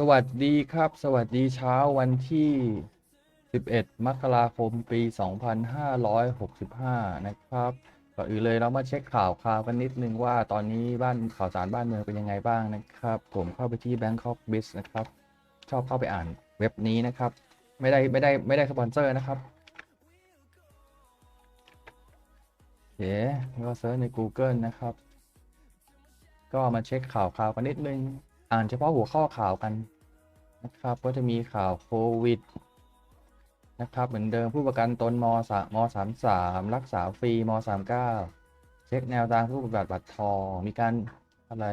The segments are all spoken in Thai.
สวัสดีครับ สวัสดีเช้าวันที่ 11 มกราคม ปี 2565 นะครับ ก่อนอื่นเลยเรามาเช็คข่าวข่าวกันนิดนึงว่าตอนนี้บ้านข่าวสารบ้านเมืองเป็นยังไงบ้างนะครับ ผมเข้าไปที่ Bangkok Biz นะครับ ชอบเข้าไปอ่านเว็บนี้นะครับ ไม่ได้ไม่ได้ไม่ได้สปอนเซอร์นะครับโอเคก็เซิร์ชใน Google นะครับ ก็มาเช็คข่าวข่าวกันนิดนึง อ่านเฉพาะหัวข้อข่าวกันนะครับ ก็จะมีข่าวโควิดนะครับเหมือนเดิมผู้ประกันตนมสามสามสามรักษาฟรีมสามเก้าเช็คแนวทางผู้ปฏิบัติบัตรทองมีการอะไร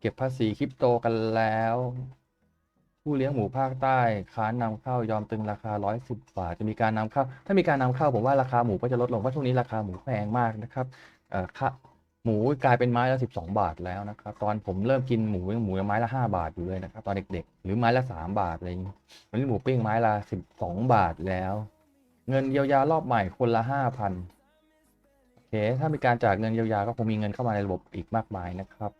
เก็บภาษีคริปโตกันแล้ว ผู้เลี้ยงหมูภาคใต้ค้านนำเข้ายอมตึงราคา 110 บาท จะมีการนำเข้า ถ้ามีการนำเข้าผมว่าราคาหมูก็จะลดลงเพราะช่วงนี้ราคาหมูแพงมากนะครับเอ่อค่า หมูกลายเป็นไม้ละ12บสองบาทแล้วนะครับ ตอนผมเริ่มกินหมูยังหมูยังไม้ละ5บาทอยู่เลยนะครับ ตอนเด็กๆ หรือไม้ละ3บาทอะไรอย่างนี้วันนี้หมูปิ้งไม้ละ12บสองบาทแล้ว เงินเยียวยารอบใหม่คนละ5,000โอเค ถ้ามีการจ่ายเงินเยียวยาก็คงมีเงินเข้ามาในระบบอีกมากมายนะครับ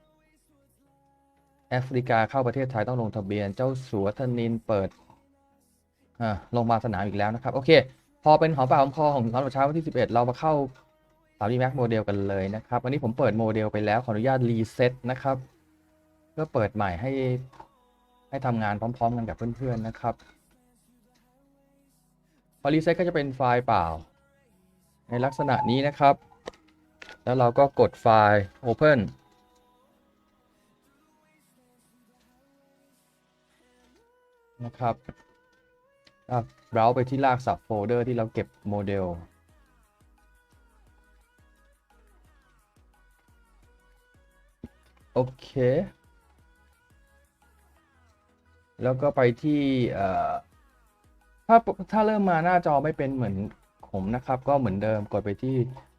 แอฟริกาเข้าประเทศไทยต้องลงทะเบียนเจ้าสัวธนินเปิดอ่าลงมาสนามอีกแล้วนะครับ โอเค พอเป็นหอมปากหอมคอของตอนเช้าวันที่ 11 เรามาเข้า 3D Max โมเดลกันเลยนะครับวันนี้ผมเปิดโมเดลไปแล้วขออนุญาตรีเซ็ตนะครับ เพื่อเปิดใหม่ให้ให้ทำงานพร้อม ๆ กันกับเพื่อน ๆ นะครับ พอรีเซ็ตก็จะเป็นไฟล์เปล่า ในลักษณะนี้นะครับ แล้วเราก็กดไฟล์ Open นะครับเราไปที่รากสับโฟลเดอร์ที่เราเก็บโมเดล เค แล้วก็ไปที่เอ่อถ้าถ้าเริ่มมาหน้าจอไม่เป็นเหมือนผมนะครับ ก็เหมือนเดิมกดไปที่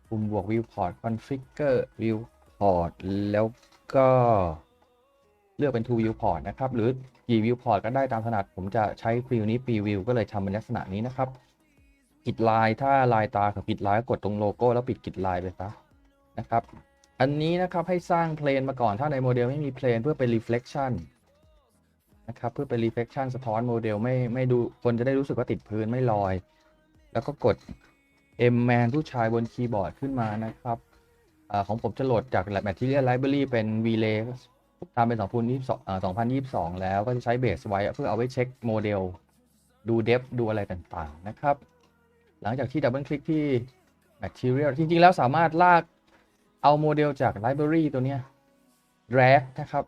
ปุ่มบวก viewport configure viewport แล้วก็เลือกเป็น two viewport นะครับ หรือกี่ viewport ก็ได้ตามถนัด ผมจะใช้ฟิลนี้ preview ก็เลยทำเป็นลักษณะนี้นะครับปิดลายถ้าลายตากับปิดลายก็กดตรงโลโก้แล้วปิดกิดลายไปซะนะครับ อันนี้นะครับให้สร้างเพลนมาก่อนถ้าในโมเดลไม่มีเพลนเพื่อเป็น reflection นะครับเพื่อเป็น reflection สะท้อนโมเดลไม่ไม่ดูคนจะได้รู้สึกว่าติดพื้นไม่ลอย แล้วก็กด M man ผู้ชายบนคีย์บอร์ดขึ้นมานะครับอของผมจะโหลดจาก Material Library เป็น Relay ตามเป็น 2022 2022 แล้วก็จะใช้เบสไว้เพื่อเอาไว้เช็คโมเดล ดูเดฟดูอะไรต่างๆนะครับ หลังจากที่ดับเบิลคลิกที่ Material จริงๆ แล้วสามารถลาก เอาโมเดลจาก Library ตัวเนี้ย drag นะครับ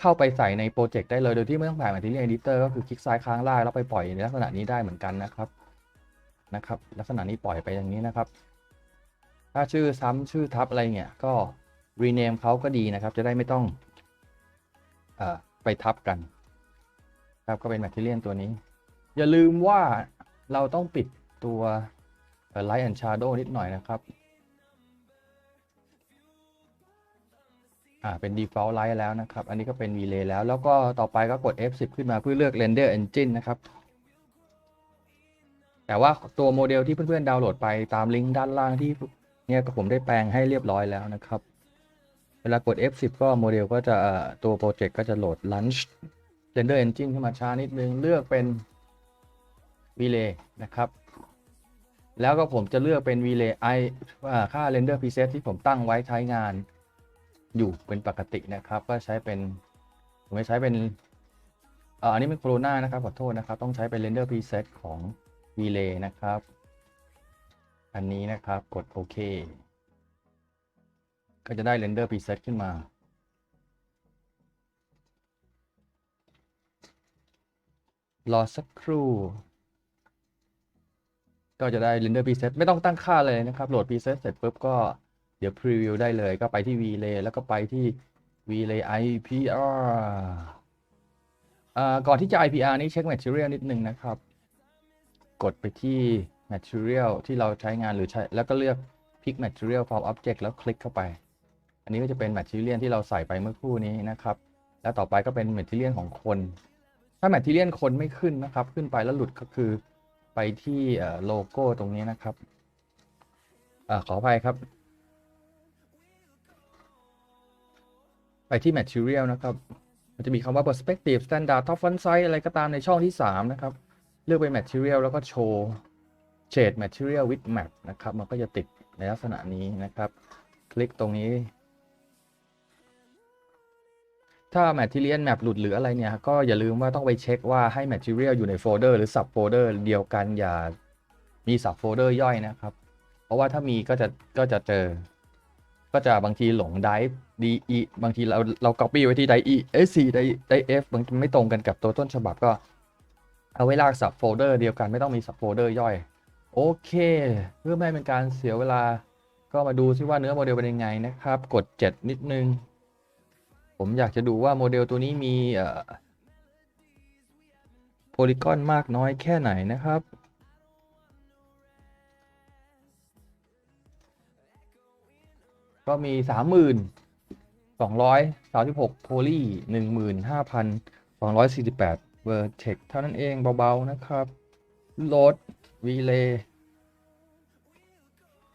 เข้าไปใส่ในโปรเจกต์ได้เลยโดยที่ไม่ต้องผ่าน Material Editor ก็คือคลิกซ้ายค้างล่างแล้วไปปล่อยในลักษณะนี้ได้เหมือนกันนะครับนะครับ ลักษณะนี้ปล่อยไปอย่างนี้นะครับ ถ้าชื่อซ้ำชื่อทับอะไรเนี่ยก็ rename เขาก็ดีนะครับ จะได้ไม่ต้องออไปทับกัน ครับก็เป็น Material ตัวนี้ อย่าลืมว่าเราต้องปิดตัว Light and Shadow นิดหน่อยนะครับ อ่าเป็น default light แล้วนะครับ อันนี้ก็เป็น relay แล้ว แล้วก็ต่อไปก็กด F10 ขึ้นมาเพื่อเลือก render engine นะครับ แต่ว่าตัวโมเดลที่เพื่อนๆดาวน์โหลดไปตามลิงก์ด้านล่างที่เนี่ยก็ผมได้แปลงให้เรียบร้อยแล้วนะครับ เวลากด F10 ก็โมเดลก็จะตัวโปรเจกต์ก็จะโหลด launch render engine ขึ้นมาช้านิดนึง เลือกเป็น relay นะครับแล้วก็ผมจะเลือกเป็น relay i ค่า render preset ที่ผมตั้งไว้ใช้งาน อยู่เป็นปกตินะครับ ก็ใช้เป็นผมไม่ใช้เป็นอันนี้เป็นโคโรนานะครับขอโทษนะครับ ต้องใช้เป็น render preset ของ relay นะครับ อันนี้นะครับกดโอเคก็จะได้ render preset ขึ้นมา รอสักครู่ ก็จะได้ render preset ไม่ต้องตั้งค่าเลยนะครับ โหลด preset เสร็จปุ๊บก็ ดี๋ยว preview ได้เลยก็ไปที่ relay แล้วก็ไปที่ relay IPR อ่าก่อนที่จะ IPR นี่เช็ค material นิดนึงนะครับ กดไปที่ material ที่เราใช้งานหรือใช้ แล้วก็เลือก pick material from object แล้วคลิกเข้าไป อันนี้ก็จะเป็น material ที่เราใส่ไปเมื่อครู่นี้นะครับ แล้วต่อไปก็เป็น material ของคน ถ้า material คนไม่ขึ้นนะครับ ขึ้นไปแล้วหลุดก็คือไปที่โลโก้ตรงนี้นะครับอาขออภัยครับ ไปที่ material นะครับมันจะมีคำว่า perspective standard top font size อะไรก็ตามในช่องที่ 3 นะครับ เลือกเป็น material แล้วก็โชว์ shade material with map นะครับ มันก็จะติดในลักษณะนี้นะครับ คลิกตรงนี้ ถ้า material map หลุดหรืออะไรเนี่ย ก็อย่าลืมว่าต้องไปเช็คว่าให้ material อยู่ในโฟลเดอร์หรือ sub folder เดียวกันอย่ามี sub folder ย่อยนะครับ เพราะว่าถ้ามีก็จะก็จะเจอ ก็จะบางทีหลง drive de บางทีเราเรา copy ไว้ที่ drive e s c drive drive f บางทีไม่ตรงกันกับตัวต้นฉบับก็ เอาไว้ลาก sub folder เดียวกันไม่ต้องมี sub folder ย่อย โอเค เพื่อไม่ให้เป็นการเสียเวลา ก็มาดูซิว่าเนื้อโมเดลเป็นยังไงนะครับ กด 7 นิดนึง ผมอยากจะดูว่าโมเดลตัวนี้มีเอ่อโพลีกอนมากน้อยแค่ไหนนะครับก็มี 236 โพลี15,248 เวอร์เทคเท่านั้นเองเบา ๆ นะครับโหลดวีเลย์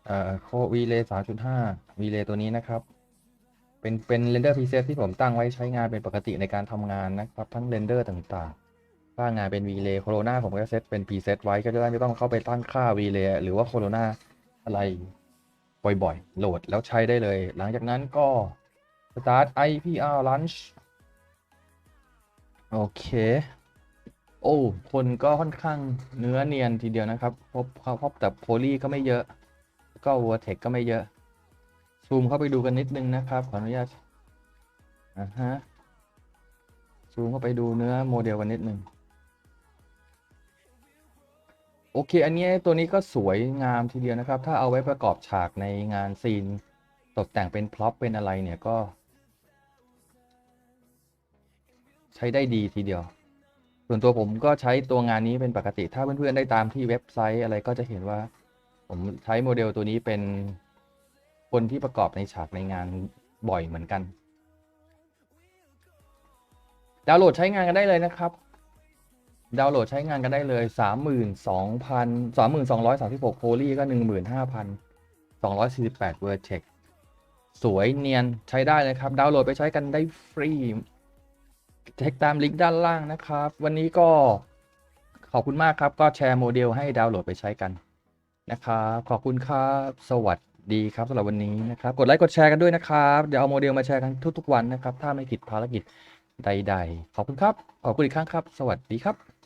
เอ่อโควีเลย์3.5วีเลย์ตัวนี้นะครับ เป็นเป็นเรนเดอร์พรีเซตที่ผมตั้งไว้ใช้งานเป็นปกติในการทำงานนะครับ ทั้งเรนเดอร์ต่างๆถ้างานเป็น v l a y โคโรนาผมก็เซตเป็นพรีเซตไว้ก็จะได้ไม่ต้องเข้าไปตั้งค่า v l a y หรือว่าโคโรนาอะไรบ่อยๆ โหลดแล้วใช้ได้เลย หลังจากนั้นก็ start IPR launch โอเค โอ้ คนก็ค่อนข้างเนื้อเนียนทีเดียวนะครับ พบพบแต่โพลีก็ไม่เยอะ ก็วัวเทคก็ไม่เยอะ ซูมเข้าไปดูกันนิดนึงนะครับ ขออนุญาตอ่าฮะ ซูมเข้าไปดูเนื้อโมเดลกันนิดนึงโอเค อันนี้ตัวนี้ก็สวยงามทีเดียวนะครับ ถ้าเอาไว้ประกอบฉากในงานซีน ตกแต่งเป็นพร็อพเป็นอะไรเนี่ยก็ ใช้ได้ดีทีเดียว ส่วนตัวผมก็ใช้ตัวงานนี้เป็นปกติ ถ้าเพื่อนๆได้ตามที่เว็บไซต์อะไรก็จะเห็นว่า ผมใช้โมเดลตัวนี้เป็นคนที่ประกอบในฉากในงานบ่อยเหมือนกัน ดาวน์โหลดใช้งานกันได้เลยนะครับ ดาวน์โหลดใช้งานกันได้เลย 32,000 3236โพลีก็ 15,248 Vertex สวยเนียนใช้ได้เลยครับ ดาวน์โหลดไปใช้กันได้ฟรี เช็คตามลิงก์ด้านล่างนะครับ วันนี้ก็ขอบคุณมากครับ ก็แชร์โมเดลให้ดาวน์โหลดไปใช้กันนะครับ ขอบคุณครับ สวัสดีครับสำหรับวันนี้นะครับ กดไลค์กดแชร์กันด้วยนะครับ เดี๋ยวเอาโมเดลมาแชร์กันทุกๆวันนะครับ ถ้าไม่ผิดภารกิจใด ๆ ขอบคุณครับ ขอบคุณอีกครั้งครับ สวัสดีครับ